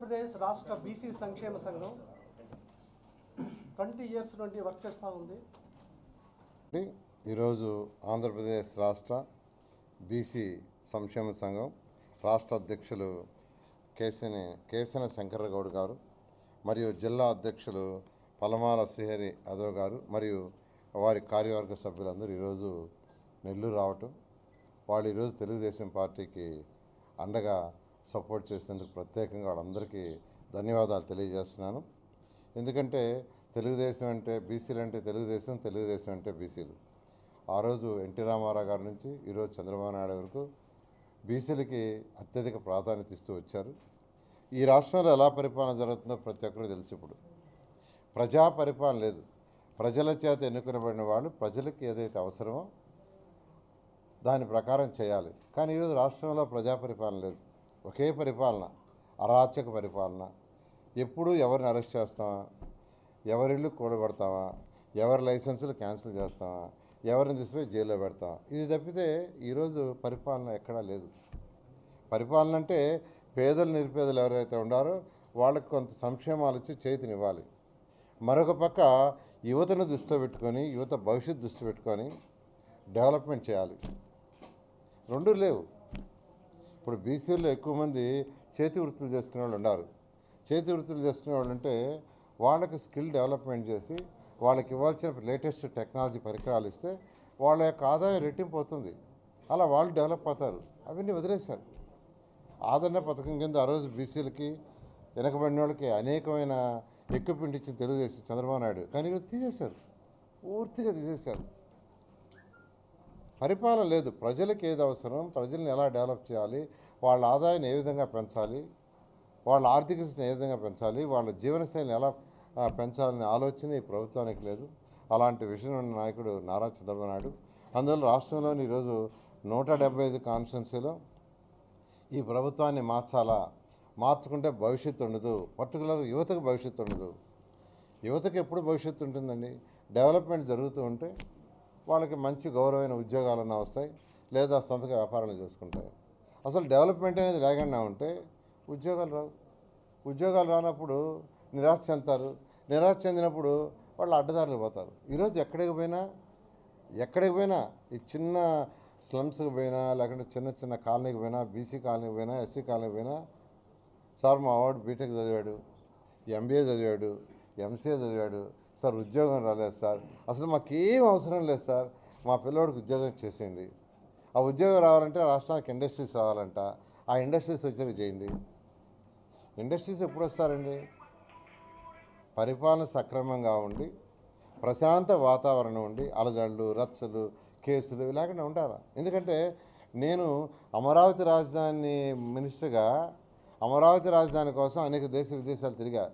ఆంధ్రప్రదేశ్ రాష్ట్ర బీసీ సంక్షేమ సంఘం ట్వంటీ ఇయర్స్ నుండి వర్క్ చేస్తూ ఉంది. ఈరోజు ఆంధ్రప్రదేశ్ రాష్ట్ర బీసీ సంక్షేమ సంఘం రాష్ట్ర అధ్యక్షులు కేసని కేసన శంకరగౌడ్ గారు మరియు జిల్లా అధ్యక్షులు పలమాల శ్రీహరి యాదవ్ గారు మరియు వారి కార్యవర్గ సభ్యులందరూ ఈరోజు నెల్లూరు రావటం వాళ్ళు ఈరోజు తెలుగుదేశం పార్టీకి అండగా సపోర్ట్ చేసినందుకు ప్రత్యేకంగా వాళ్ళందరికీ ధన్యవాదాలు తెలియజేస్తున్నాను. ఎందుకంటే తెలుగుదేశం అంటే బీసీలు అంటే తెలుగుదేశం తెలుగుదేశం అంటే బీసీలు. ఆ రోజు ఎన్టీ రామారావు గారి నుంచి ఈరోజు చంద్రబాబు నాయుడు వరకు బీసీలకి అత్యధిక ప్రాధాన్యత ఇస్తూ వచ్చారు. ఈ రాష్ట్రంలో ఎలా పరిపాలన జరుగుతుందో ప్రతి ఒక్కరూ తెలుసు ఇప్పుడు. ప్రజా పరిపాలన లేదు. ప్రజల చేత ఎన్నుకునబడిన వాళ్ళు ప్రజలకు ఏదైతే అవసరమో దాని ప్రకారం చేయాలి. కానీ ఈరోజు రాష్ట్రంలో ప్రజా పరిపాలన లేదు. ఒకే పరిపాలన అరాచక పరిపాలన. ఎప్పుడు ఎవరిని అరెస్ట్ చేస్తామా? ఎవరిళ్ళు కూడబెడతామా ఎవరి లైసెన్సులు క్యాన్సిల్ చేస్తామా? ఎవరిని తీసుకుపోయి జైల్లో పెడతాం ఇది తప్పితే ఈరోజు పరిపాలన ఎక్కడా లేదు. పరిపాలన అంటే పేదలు నిరుపేదలు ఎవరైతే ఉండారో వాళ్ళకి కొంత సంక్షేమాలు ఇచ్చి చేతినివ్వాలి. మరొక పక్క యువతను దృష్టిలో పెట్టుకొని యువత భవిష్యత్తు దృష్టి పెట్టుకొని డెవలప్మెంట్ చేయాలి. రెండు లేవు. ఇప్పుడు బీసీలో ఎక్కువ మంది చేతి వృత్తులు చేసుకునే వాళ్ళు ఉన్నారు. చేతి వృత్తులు చేసుకునే వాళ్ళు అంటే వాళ్ళకి స్కిల్ డెవలప్మెంట్ చేసి వాళ్ళకి ఇవ్వాల్సిన లేటెస్ట్ టెక్నాలజీ పరికరాలు ఇస్తే వాళ్ళ యొక్క ఆదాయం రెట్టింపు అవుతుంది. అలా వాళ్ళు డెవలప్ అవుతారు. అవన్నీ వదిలేశారు. ఆదరణ పథకం కింద ఆ రోజు బీసీలకి వెనకబడిన వాళ్ళకి అనేకమైన ఎక్విప్మెంట్ ఇచ్చిన తెలుగుదేశం చంద్రబాబు నాయుడు. కానీ తీసేశారు. పూర్తిగా తీసేశారు. పరిపాలన లేదు. ప్రజలకు ఏది అవసరం ప్రజల్ని ఎలా డెవలప్ చేయాలి వాళ్ళ ఆదాయాన్ని ఏ విధంగా పెంచాలి వాళ్ళ ఆర్థిక స్థితిని ఏ విధంగా పెంచాలి వాళ్ళ జీవనశైలిని ఎలా పెంచాలనే ఆలోచన ఈ ప్రభుత్వానికి లేదు. అలాంటి విషయం ఉన్న నాయకుడు నారా చంద్రబాబు నాయుడు అందువల్ల రాష్ట్రంలోని ఈరోజు నూట డెబ్బై ఐదు కాన్స్టిట్యున్సీలో ఈ ప్రభుత్వాన్ని మార్చాలా? మార్చుకుంటే భవిష్యత్తు ఉండదు. పర్టికులర్ యువతకు భవిష్యత్తు ఉండదు. యువతకు ఎప్పుడు భవిష్యత్తు ఉంటుందండి? డెవలప్మెంట్ జరుగుతూ ఉంటే వాళ్ళకి మంచి గౌరవమైన ఉద్యోగాలన్నా వస్తాయి లేదా సొంతగా వ్యాపారాలు చేసుకుంటాయి. అసలు డెవలప్మెంట్ అనేది లేకుండా ఉంటే ఉద్యోగాలు రావు. ఉద్యోగాలు రానప్పుడు నిరాశ చెందుతారు. నిరాశ చెందినప్పుడు వాళ్ళు అడ్డదారులు పోతారు. ఈరోజు ఎక్కడికి పోయినా ఎక్కడికి పోయినా ఈ చిన్న స్లమ్స్కి పోయినా లేకుంటే చిన్న చిన్న కాలనీకి పోయినా బీసీ కాలనీకి పోయినా ఎస్సీ కాలనీకి పోయినా సార్ మా వాడు బీటెక్ చదివాడు ఎంబీఏ చదివాడు ఎంసీఏ చదివాడు సార్ ఉద్యోగం రాలేదు సార్. అసలు మాకేం అవసరం లేదు సార్. మా పిల్లోడికి ఉద్యోగం చేసేయండి ఆ ఉద్యోగం రావాలంటే రాష్ట్రానికి ఇండస్ట్రీస్ రావాలంట. ఆ ఇండస్ట్రీస్ వచ్చేది చేయండి. ఇండస్ట్రీస్ ఎప్పుడు వస్తారండి? పరిపాలన సక్రమంగా ఉండి ప్రశాంత వాతావరణం ఉండి అలజడులు రచ్చలు కేసులు లేకుండా ఉండాలి? ఎందుకంటే నేను అమరావతి రాజధాని మినిస్టర్గా అమరావతి రాజధాని కోసం అనేక దేశ విదేశాలు తిరిగా.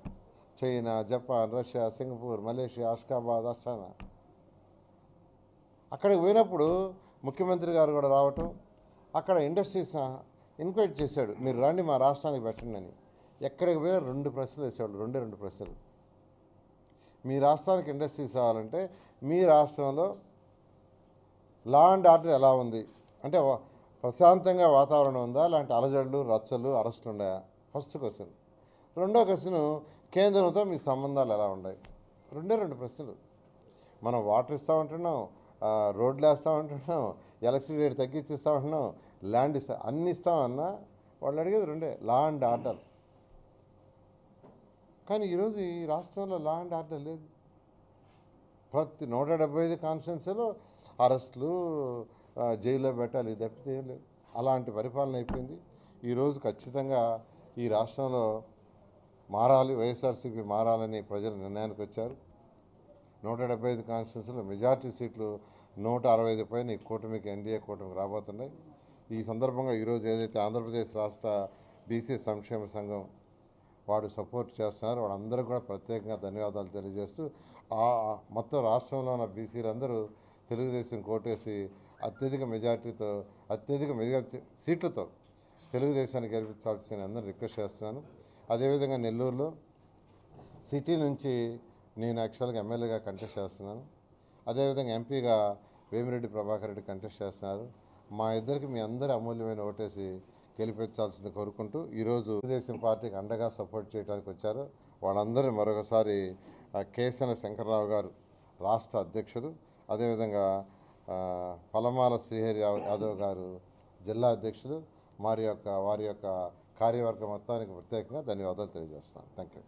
China Japan Russia Singapore Malaysia Ashgabat Astana అక్కడికి పోయినప్పుడు ముఖ్యమంత్రి గారు కూడా రావటం అక్కడ ఇండస్ట్రీస్ ఇన్వైట్ చేశాడు. మీరు రండి మా రాష్ట్రానికి పెట్టండి అని. ఎక్కడికి పోయినా రెండు ప్రశ్నలు వేసేవాళ్ళు రెండే రెండు ప్రశ్నలు. మీ రాష్ట్రానికి ఇండస్ట్రీస్ రావాలంటే మీ రాష్ట్రంలో లా అండ్ ఆర్డర్ ఎలా ఉంది? అంటే ప్రశాంతంగా వాతావరణం ఉందా? లాంటి అలజడులు రచ్చలు అరెస్టులు ఉన్నాయా? ఫస్ట్ క్వశ్చన్ రెండో క్వశ్చన్ కేంద్రంతో మీ సంబంధాలు ఎలా ఉన్నాయి? రెండే రెండు ప్రశ్నలు. మనం వాటర్ ఇస్తా ఉంటున్నాం రోడ్లు వేస్తూ ఉంటున్నాం ఎలక్ట్రిసిటీ రేట్ తగ్గించిస్తా ఉంటున్నాం ల్యాండ్ ఇస్తా అన్ని ఇస్తామన్నా వాళ్ళు అడిగేది రెండే లా అండ్ ఆర్డర్. కానీ ఈరోజు ఈ రాష్ట్రంలో లా అండ్ ఆర్డర్ లేదు. ప్రతి నూట డెబ్బై ఐదు కాన్స్టిట్యున్సీలో అరెస్టులు జైల్లో పెట్టాలి ఇది తప్పితే లేదు. అలాంటి పరిపాలన అయిపోయింది. ఈరోజు ఖచ్చితంగా ఈ రాష్ట్రంలో మారాలి వైఎస్ఆర్సీపీ మారాలని ప్రజలు నిర్ణయానికి వచ్చారు. నూట డెబ్బై ఐదు కాన్స్టిట్యున్సీలో మెజార్టీ సీట్లు నూట అరవై ఐదు పైన ఈ కూటమికి ఎన్డీఏ కూటమికి రాబోతున్నాయి. ఈ సందర్భంగా ఈరోజు ఏదైతే ఆంధ్రప్రదేశ్ రాష్ట్ర బీసీ సంక్షేమ సంఘం వాడు సపోర్ట్ చేస్తున్నారు వాళ్ళందరూ కూడా ప్రత్యేకంగా ధన్యవాదాలు తెలియజేస్తూ ఆ ఆ మొత్తం రాష్ట్రంలో ఉన్న బీసీలందరూ తెలుగుదేశం కోటేసి అత్యధిక మెజార్టీతో అత్యధిక మెజార్టీ సీట్లతో తెలుగుదేశాన్ని గెలిపించాల్సిందని అందరూ రిక్వెస్ట్ చేస్తున్నాను. అదేవిధంగా నెల్లూరులో సిటీ నుంచి నేను యాక్చువల్గా ఎమ్మెల్యేగా కంటెస్ట్ చేస్తున్నాను. అదేవిధంగా ఎంపీగా వేమిరెడ్డి ప్రభాకర్ రెడ్డి కంటెస్ట్ చేస్తున్నారు. మా ఇద్దరికి మీ అందరి అమూల్యమైన ఓటేసి గెలిపించాల్సింది కోరుకుంటూ ఈరోజు తెలుగుదేశం పార్టీకి అండగా సపోర్ట్ చేయడానికి వచ్చారు. వాళ్ళందరూ మరొకసారి ఆ, కేసన శంకర్రావు గారు రాష్ట్ర అధ్యక్షులు. అదేవిధంగా పలమాల శ్రీహరి యాదవ్ యాదవ్ గారు జిల్లా అధ్యక్షులు. వారి యొక్క వారి యొక్క కార్యవర్గం మొత్తానికి ప్రత్యేకంగా ధన్యవాదాలు తెలియజేస్తున్నాను. Thank you